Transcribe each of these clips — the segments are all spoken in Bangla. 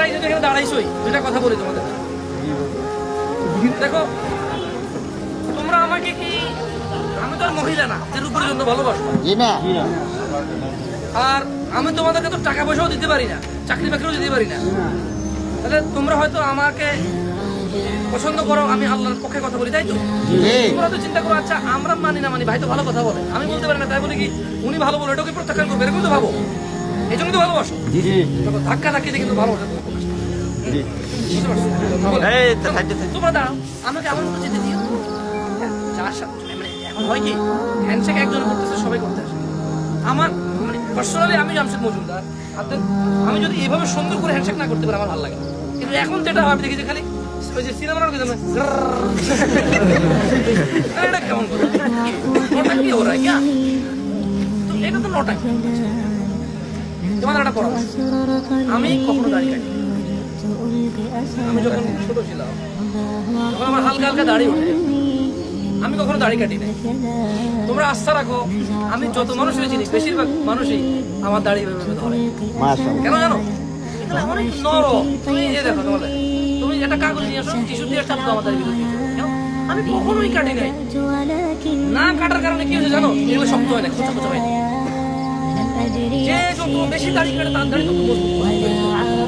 তোমরা এই যে এখানে দাঁড়াইছোই দুইটা কথা বলি তোমাদের। দেখো তোমরা আমাকে কি আমি তো আর মহিলা না যে রূপের জন্য ভালোবাসো। আর আমি তোমাদেরকে তো টাকা পয়সাও দিতে পারি না চাকরি বাকরিও দিতে পারি না। তাহলে তোমরা হয়তো আমাকে পছন্দ করো আমি আল্লাহর পক্ষে কথা বলি তাই তো? তোমরা তো চিন্তা করো আচ্ছা আমরা মানি না মানি ভাই তো ভালো কথা বলে। আমি বলতে পারি না তাই বলি কি উনি ভালো বলে এটাকে প্রত্যাখ্যান করবে এরকম তো ভাবো? এই জন্য তো ভালোবাসো। ধাক্কা ধাক্কি দিয়ে কিন্তু ভালোবাসা যার সাথে মানে এখন হয় কি হ্যান্ডশেক একজন সবাই করতে আমার মানে পার্সোনালি আমি জামশেদ মজুমদার। আমি যদি এভাবে সুন্দর করে হ্যান্ডশেক না করতে পারি, আমার ভালো লাগে কিন্তু এখন যেটা আমি দেখি যে খালি ওই যে সিনেমার এটা কেমন করে কি ওরা কি এটা তো নটা তোমাদের একটা পরামর্শ। আমি কখনো দাঁড়িয়ে কাটি আমি যখন ছোট ছিলাম তখন আমার হালকা হালকা দাড়ি ওঠে আমি কখনো দাড়ি কাটি নাই। তোমরা আস্থা রাখো আমি যত মানুষের চিনি বেশিরভাগ মানুষই আমার দাড়ি এভাবে ধরে। কেন জানো? এগুলো অনেক নরম। তুমি এই দেখো তোমাদের তুমি একটা কাগজ নিয়ে আসো টিস্যু দিয়ে চাপ দাও? আমি কখনোই কাটি নাই। না কাটার কারণে কি হয়েছে জানো? এগুলো শক্ত হয় না খোঁচা খোঁচা হয় না। যে যত বেশি দাড়ি কাটে তার দাড়ি তত মজবুত হয়।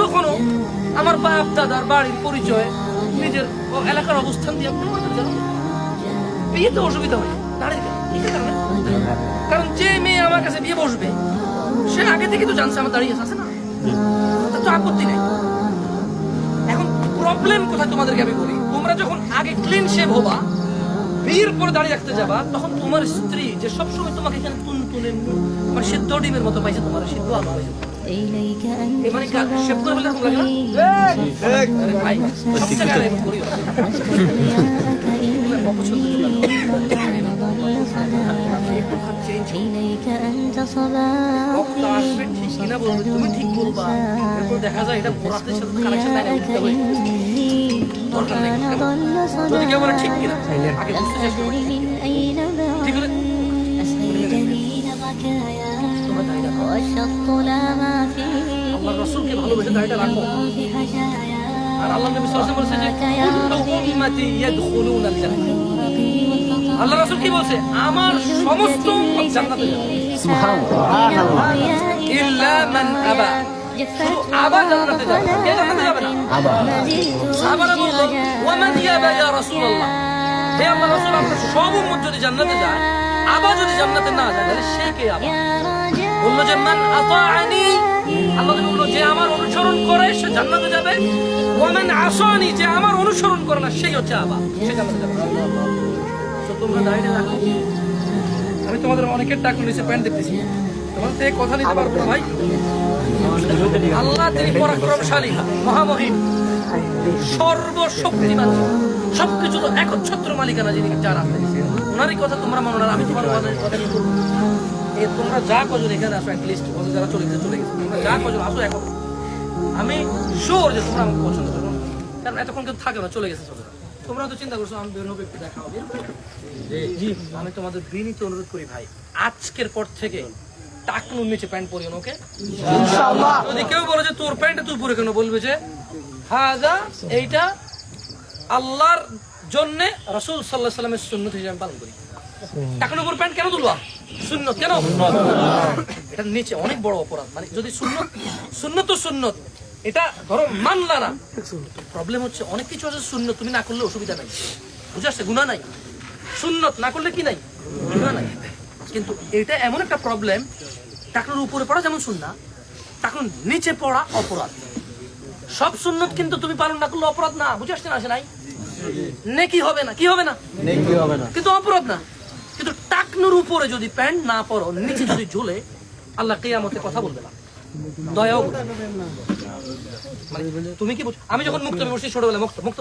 তখনও আমার বাপ, দাদার বাড়ির পরিচয় নিজের এলাকার অবস্থান দিয়ে আপনি আমাদের জানো? বিয়েতে অসুবিধা হয়। দাঁড়িয়ে কারণে? কারণ যে মেয়ে আমার কাছে বিয়ে বসবে, সে আগে থেকে তো জানছে আমার দাঁড়িয়ে আছে না? তো আপত্তি নেই। এখন প্রবলেম কোথায় তোমাদেরকে আমি বলি? তোমরা যখন আগে ক্লিন শেভ হবা, বিয়ের পরে দাঁড়িয়ে রাখতে যাবা, তখন তোমার স্ত্রী যে সবসময় তোমাকে এখানে তুন তুলে মানে সিদ্ধ ডিমের মতো পাইছে তোমার, সিদ্ধ আলু পাইছে إليك أنت صلاحي مستقبل جاءك إني وكان ضل صلاحي أدري من أين بعد أسقيتني لبكايا وشط لا ভালোবেসে দাড়িটা রাখো। আর আল্লাহ নবী সাল্লাল্লাহু বলেছে যে উম্মতি ইয়াদখুলুন জান্নাহ আল্লাহ রাসূল কি বলছে? আমার সমস্ত উম্মত জান্নাতে যাবে। সুবহানাল্লাহ। ইল্লা মান আবা। আমার জান্নাতে যাবে? ওয়ামান আসানি, যে আমার অনুসরণ করে না, সেই হচ্ছে আবা। সে জান্নাতে যাবে। তো তোমরা রাখো আমি তোমাদের অনেকের টাকা নিচে প্যান্ট দেখতেছি। তোমার থেকে কথা নিতে পারব না ভাই। আল্লাহ তিনি পরাক্রমশালী, মহামহিম, সর্বশক্তিমান। সবকিছু একচ্ছত্র মালিকানা যিনি যার আছে ওনারই কথা তোমরা মনে আমি তোমার কথা তোমরা যা কজন এখানে আসো অ্যাটলিস্ট যারা চলে গেছে চলে গেছে। তোমরা যা কজন আসো এখন। আমি শিওর যে তোমরা আমাকে পছন্দ করো। কারণ এতক্ষণ কেউ থাকে না চলে গেছে চলে তোমরা তো চিন্তা করছ আমি বের হবে একটু দেখা হবে। জি আমি তোমাদের বিনীত অনুরোধ করি ভাই আজকের পর থেকে টাকনুর নিচে প্যান্ট পরিও ওকে? যদি কেউ বলে যে তোর প্যান্ট তুই পরে কেন বলবে যে হাজা এইটা আল্লাহর জন্য রসুল সাল্লাহ সাল্লামের সুন্নত হিসেবে আমি পালন করি। টাকার উপর প্যান্ট কেন তুলবা? সুন্নত কেন? এটা নিচে অনেক বড় অপরাধ। মানে যদি সুন্নত সুন্নত তো সুন্নত। এটা ধরো মানলা না। প্রবলেম হচ্ছে অনেক কিছু আছে সুন্নত তুমি না করলে অসুবিধা নাই। বুঝে আসছে? গুণা নাই। সুন্নত না করলে কি নাই? গুণা নাই। কিন্তু এটা এমন একটা প্রবলেম টাকার উপরে পড়া যেমন সুন্না টাকার নিচে পড়া অপরাধ। সব সুন্নত কিন্তু তুমি পালন না করলে অপরাধ না। বুঝে আসছে না? আসে নাই? নেকি হবে না। কি হবে না? নেকি হবে না। কিন্তু অপরাধ না। কিন্তু টাকনুর উপরে যদি প্যান্ট না পরো, নিচে যদি ঝুলে, আল্লাহ কেয়ামতে কথা বলবে না। দয়াও মানে তুমি কি আমি যখন মুক্ত বসছি মুক্ত মুক্ত